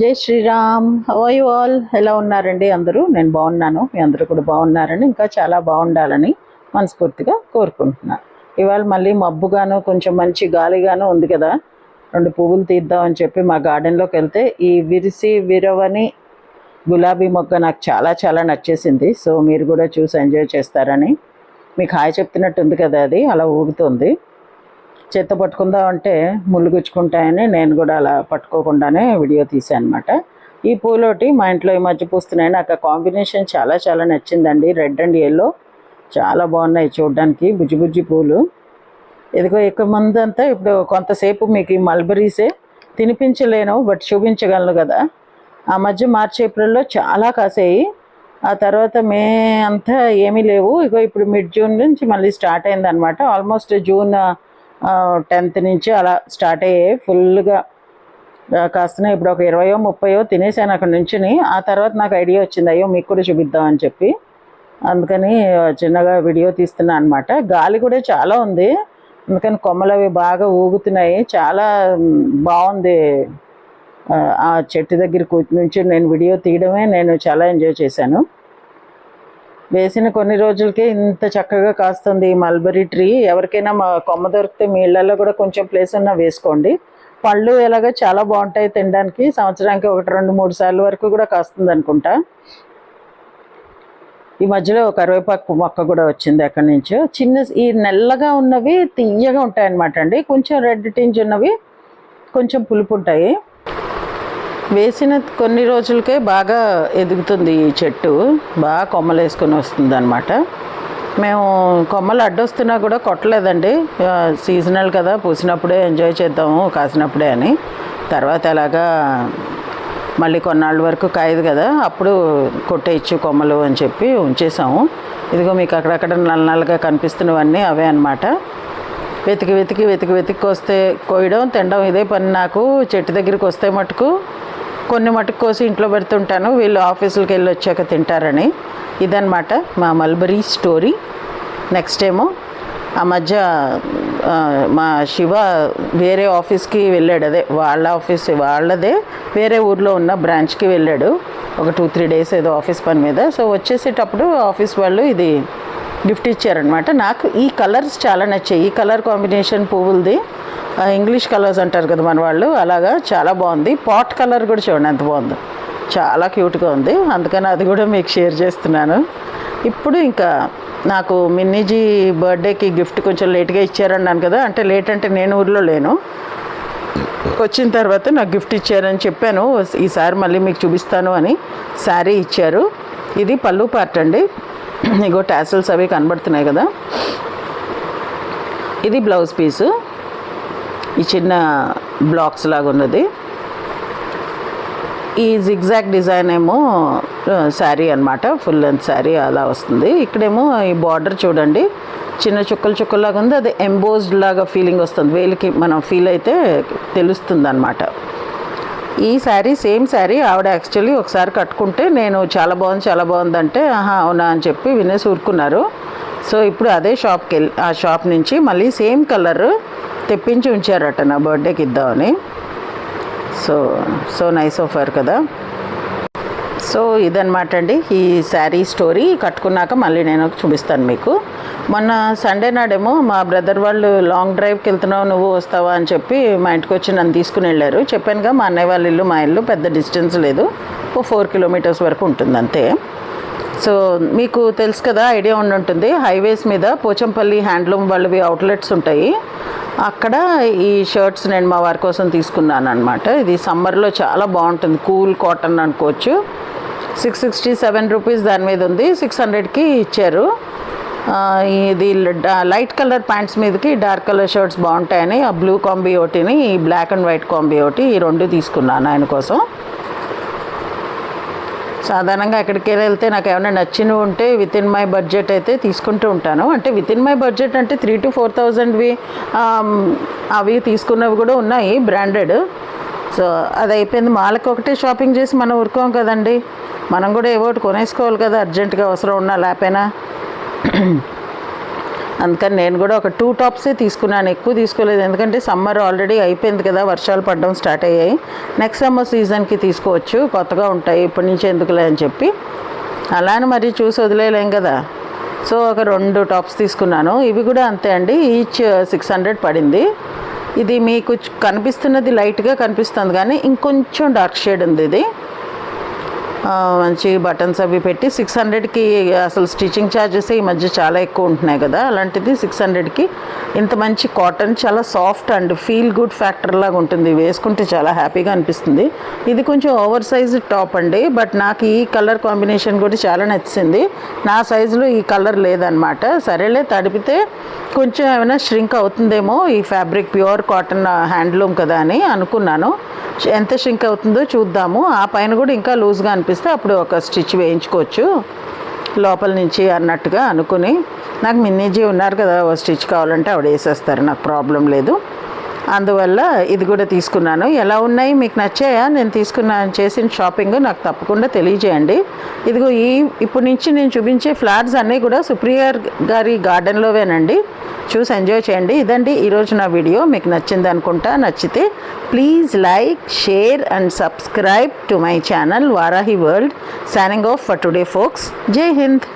జై శ్రీరామ్. హవై ఆల్ ఎలా ఉన్నారండి? అందరూ? నేను బాగున్నాను. మీ అందరూ కూడా బాగున్నారని ఇంకా చాలా బాగుండాలని మనస్ఫూర్తిగా కోరుకుంటున్నాను ఇవాళ మళ్ళీ మబ్బుగాను కొంచెం మంచి గాలిగాను ఉంది కదా. రెండు పువ్వులు తీద్దామని చెప్పి మా గార్డెన్లోకి వెళ్తే ఈ విరిసి విరవని గులాబీ మొగ్గ నాకు చాలా చాలా నచ్చేసింది. సో మీరు కూడా చూసి ఎంజాయ్ చేస్తారని. మీకు హాయ్ చెప్తున్నట్టు ఉంది కదా అది. అలా ఊగుతుంది. చేత్తో పట్టుకుందాం అంటే ముళ్ళు గుచ్చుకుంటాయని నేను కూడా అలా పట్టుకోకుండానే వీడియో తీసాను అనమాట ఈ పూలోటి మా ఇంట్లో ఈ మధ్య పూస్తున్నాయి నాకు ఆ కాంబినేషన్ చాలా చాలా నచ్చిందండి. రెడ్ అండ్ ఎల్లో చాలా బాగున్నాయి చూడడానికి బుజ్జి బుజ్జి పూలు. ఇదిగో ఎక్కువ మంది అంతా ఇప్పుడు కొంతసేపు మీకు ఈ మల్బరీసే తినిపించలేను బట్ చూపించగలను కదా. ఆ మధ్య మార్చి ఏప్రిల్లో చాలా కాసాయి. ఆ తర్వాత మే అంతా ఏమీ లేవు. ఇగో ఇప్పుడు మిడ్ జూన్ నుంచి మళ్ళీ స్టార్ట్ అయిందనమాట. ఆల్మోస్ట్ జూన్ టెన్త్ నుంచి అలా స్టార్ట్ అయ్యాయి ఫుల్గా కాస్తనే ఇప్పుడు ఒక ఇరవయో ముప్పయో తినేసాను అక్కడ నుంచుని. ఆ తర్వాత నాకు ఐడియా వచ్చింది అయ్యో మీకు కూడా చూపిద్దాం అని చెప్పి. అందుకని చిన్నగా వీడియో తీస్తున్నా అనమాట గాలి కూడా చాలా ఉంది. అందుకని కొమ్మలు అవి బాగా ఊగుతున్నాయి. చాలా బాగుంది. ఆ, చెట్టు దగ్గర కూ- నుంచి నేను వీడియో తీయడమే నేను చాలా ఎంజాయ్ చేశాను. వేసిన కొన్ని రోజులకే ఇంత చక్కగా కాస్తుంది ఈ మల్బరీ ట్రీ. ఎవరికైనా మా కొమ్మ దొరికితే మీ ఇళ్ళలో కూడా కొంచెం ప్లేస్ ఉన్నా వేసుకోండి. పళ్ళు ఇలాగ చాలా బాగుంటాయి తినడానికి. సంవత్సరానికి ఒకటి రెండు మూడు సార్లు వరకు కూడా కాస్తుంది అనుకుంటా. ఈ మధ్యలో ఒక కరివేపాకు మొక్క కూడా వచ్చింది అక్కడి నుంచి. చిన్న ఈ నల్లగా ఉన్నవి తీయగా ఉంటాయి అన్నమాట అండి. కొంచెం రెడ్ టింజ్ ఉన్నవి కొంచెం పులుపు ఉంటాయి. వేసిన కొన్ని రోజులకే బాగా ఎదుగుతుంది ఈ చెట్టు. బాగా కొమ్మలు వేసుకొని వస్తుంది అనమాట మేము కొమ్మలు అడ్డొస్తున్నా కూడా కొట్టలేదండి. సీజనల్ కదా పూసినప్పుడే ఎంజాయ్ చేద్దాము కాసినప్పుడే అని. తర్వాత అలాగా మళ్ళీ కొన్నాళ్ళ వరకు కాయదు కదా అప్పుడు కొట్టేయచ్చు కొమ్మలు అని చెప్పి ఉంచేసాము. ఇదిగో మీకు అక్కడక్కడ నల్ల నల్లగా కనిపిస్తున్నవన్నీ అవే అనమాట వెతికి వెతికి వెతికి వెతికి వస్తే కోయడం తినడం ఇదే పని నాకు. చెట్టు దగ్గరికి వస్తే మటుకు కొన్ని మటుకు కోసి ఇంట్లో పెడుతుంటాను. వీళ్ళు ఆఫీసులకి వెళ్ళి వచ్చాక తింటారని. ఇదనమాట మా మల్బరీ స్టోరీ. నెక్స్ట్ ఏమో ఆ మధ్య మా శివ వేరే ఆఫీస్కి వెళ్ళాడు అదే. వాళ్ళ ఆఫీస్ వాళ్ళదే వేరే ఊర్లో ఉన్న బ్రాంచ్కి వెళ్ళాడు. ఒక టూ త్రీ డేస్ ఏదో ఆఫీస్ పని మీద. సో వచ్చేసేటప్పుడు ఆఫీస్ వాళ్ళు ఇది గిఫ్ట్ ఇచ్చారనమాట నాకు ఈ కలర్స్ చాలా నచ్చాయి. ఈ కలర్ కాంబినేషన్ పువ్వులది. ఇంగ్లీష్ కలర్స్ అంటారు కదా మన వాళ్ళు. అలాగా చాలా బాగుంది. పాట్ కలర్ కూడా చూడండి ఎంత బాగుందో. చాలా క్యూట్గా ఉంది. అందుకని అది కూడా మీకు షేర్ చేస్తున్నాను. ఇప్పుడు ఇంకా నాకు మిన్నీజీ బర్త్డేకి గిఫ్ట్ కొంచెం లేట్గా ఇచ్చారన్నాను కదా. అంటే లేట్ అంటే నేను ఊర్లో లేను. వచ్చిన తర్వాత నాకు గిఫ్ట్ ఇచ్చారని చెప్పాను. ఈసారి మళ్ళీ మీకు చూపిస్తాను అని శారీ ఇచ్చారు. ఇది పళ్ళు పార్ట్ అండి. ఇగో టాసిల్స్ అవి కనబడుతున్నాయి కదా. ఇది బ్లౌజ్ పీసు. ఈ చిన్న బ్లాక్స్ లాగా ఉన్నది. ఈ జిగ్జాగ్ డిజైన్ ఏమో శారీ అనమాట ఫుల్ లెంత్ శారీ అలా వస్తుంది. ఇక్కడేమో ఈ బార్డర్ చూడండి. చిన్న చుక్కలు చుక్కలాగా ఉంది. అది ఎంబోజ్డ్ లాగా ఫీలింగ్ వస్తుంది. వేలికి మనం ఫీల్ అయితే తెలుస్తుంది అనమాట ఈ శారీ సేమ్ శారీ ఆవిడ యాక్చువల్లీ ఒకసారి కట్టుకుంటే నేను చాలా బాగుంది చాలా బాగుంది అంటే ఆహా అవునా అని చెప్పి వినేసి ఊరుకున్నారు. సో ఇప్పుడు అదే షాప్కి వెళ్ళి ఆ షాప్ నుంచి మళ్ళీ సేమ్ కలర్ తెప్పించి ఉంచారట నా బర్త్డేకి ఇద్దామని. సో సో నైస్ ఆఫర్ కదా. సో ఇదనమాట అండి ఈ శారీ స్టోరీ. కట్టుకున్నాక మళ్ళీ నేను చూపిస్తాను మీకు. మొన్న సండే నాడేమో మా బ్రదర్ వాళ్ళు లాంగ్ డ్రైవ్కి వెళ్తున్నావు నువ్వు వస్తావా అని చెప్పి మా ఇంటికి వచ్చి నన్ను తీసుకుని వెళ్ళారు. చెప్పానుగా మా అన్నయ్య వాళ్ళ ఇల్లు మా ఇల్లు పెద్ద డిస్టెన్స్ లేదు. ఓ ఫోర్ కిలోమీటర్స్ వరకు ఉంటుంది అంతే. సో మీకు తెలుసు కదా ఐడియా ఉండి ఉంటుంది. హైవేస్ మీద పోచంపల్లి హ్యాండ్లూమ్ వాళ్ళవి అవుట్లెట్స్ ఉంటాయి. అక్కడ ఈ షర్ట్స్ నేను మా వారి కోసం తీసుకున్నాను అనమాట ఇది సమ్మర్లో చాలా బాగుంటుంది. కూల్ కాటన్ అనుకోవచ్చు. సిక్స్ సిక్స్టీ సెవెన్ రూపీస్ దాని మీద ఉంది. సిక్స్ హండ్రెడ్కి ఇచ్చారు. ఇది లైట్ కలర్ ప్యాంట్స్ మీదకి డార్క్ కలర్ షర్ట్స్ బాగుంటాయని ఆ బ్లూ కాంబీ ఒకటిని ఈ బ్లాక్ అండ్ వైట్ కాంబీ ఒకటి ఈ రెండు తీసుకున్నాను ఆయన కోసం. సాధారణంగా ఎక్కడికి వెళ్తే నాకు ఏమైనా నచ్చినవి ఉంటే విత్ ఇన్ మై బడ్జెట్ అయితే తీసుకుంటూ ఉంటాను. అంటే విత్ ఇన్ మై బడ్జెట్ అంటే త్రీ టు ఫోర్ థౌజండ్వి అవి తీసుకున్నవి కూడా ఉన్నాయి బ్రాండెడ్ సో అది అయిపోయింది. మాలకు ఒకటే షాపింగ్ చేసి మనం ఊరుకోం కదండి. మనం కూడా ఏవో ఒకటి కొనేసుకోవాలి కదా అర్జెంటుగా అవసరం ఉన్నా లేకపోయినా. అందుకని నేను కూడా ఒక టూ టాప్సే తీసుకున్నాను ఎక్కువ తీసుకోలేదు. ఎందుకంటే సమ్మర్ ఆల్రెడీ అయిపోయింది కదా వర్షాలు పడడం స్టార్ట్ అయ్యాయి. నెక్స్ట్ సమ్మర్ సీజన్కి తీసుకోవచ్చు కొత్తగా ఉంటాయి ఇప్పటి నుంచి ఎందుకులే అని చెప్పి. అలానే మరి చూసి వదిలేయలేం కదా. సో ఒక రెండు టాప్స్ తీసుకున్నాను. ఇవి కూడా అంతే అండి ఈచ్ సిక్స్ హండ్రెడ్ పడింది. ఇది మీకు కనిపిస్తున్నది లైట్గా కనిపిస్తుంది కానీ ఇంకొంచెం డార్క్ షేడ్ ఉంది ఇది. మంచి బటన్స్ అవి పెట్టి సిక్స్ హండ్రెడ్కి అసలు స్టిచ్చింగ్ ఛార్జెస్ ఈ మధ్య చాలా ఎక్కువ ఉంటున్నాయి కదా. అలాంటిది సిక్స్ హండ్రెడ్కి ఇంత మంచి కాటన్ చాలా soft and feel good factor లాగా ఉంటుంది. వేసుకుంటే చాలా హ్యాపీగా అనిపిస్తుంది. ఇది కొంచెం ఓవర్ సైజ్ టాప్ అండి. బట్ నాకు ఈ కలర్ కాంబినేషన్ కూడా చాలా నచ్చింది. నా సైజులో ఈ కలర్ లేదనమాట సరేలే తడిపితే కొంచెం ఏమైనా ష్రింక్ అవుతుందేమో ఈ ఫ్యాబ్రిక్ ప్యూర్ కాటన్ హ్యాండ్లూమ్ కదా అని అనుకున్నాను. ఎంత ష్రింక్ అవుతుందో చూద్దాము. ఆ పైన కూడా ఇంకా లూజ్గా అనిపిస్తుంది. చూపిస్తే అప్పుడు ఒక స్టిచ్ వేయించుకోవచ్చు. లోపల నుంచి అన్నట్టుగా అనుకుని. నాకు మిన్నీజీ ఉన్నారు కదా ఓ స్టిచ్ కావాలంటే ఆవిడ వేసేస్తారు నాకు ప్రాబ్లం లేదు. అందువల్ల ఇది కూడా తీసుకున్నాను. ఎలా ఉన్నాయి? మీకు నచ్చాయా? నేను తీసుకున్న చేసిన షాపింగ్ నాకు తప్పకుండా తెలియజేయండి. ఇదిగో ఈ ఇప్పటి నుంచి నేను చూపించే ఫ్లాట్స్ అన్నీ కూడా సుప్రియర్ గారి గార్డెన్లోవేనండి. చూసి ఎంజాయ్ చేయండి. ఇదండి ఈరోజు నా వీడియో. మీకు నచ్చింది అనుకుంటా నచ్చితే please like share and subscribe to my channel Varahi world signing off for today folks Jai Hind.